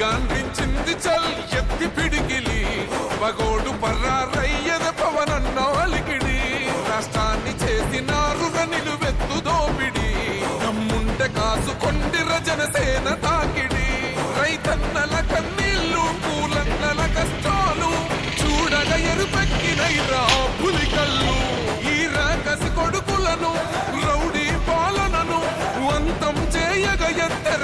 గాంధించింది చల్ ఎత్తి పిడిగిలి పగోడు పర్రారయ్యద పవనన్న అలికిడి. రాష్ట్రాన్ని చేసినారుగ నిలువెత్తు దోపిడి. నమ్ముండ కాసుకొండి రజనసేన తాకిడి. రైతన్నల కన్నీళ్ళు పూలన్నల కష్టాలు. చూడగ ఎరుపెక్కినైరా పులి కళ్ళు ఈ రాకసి కొడుకులను రౌడీ పాలనను వంతం చేయగ ఎత్తర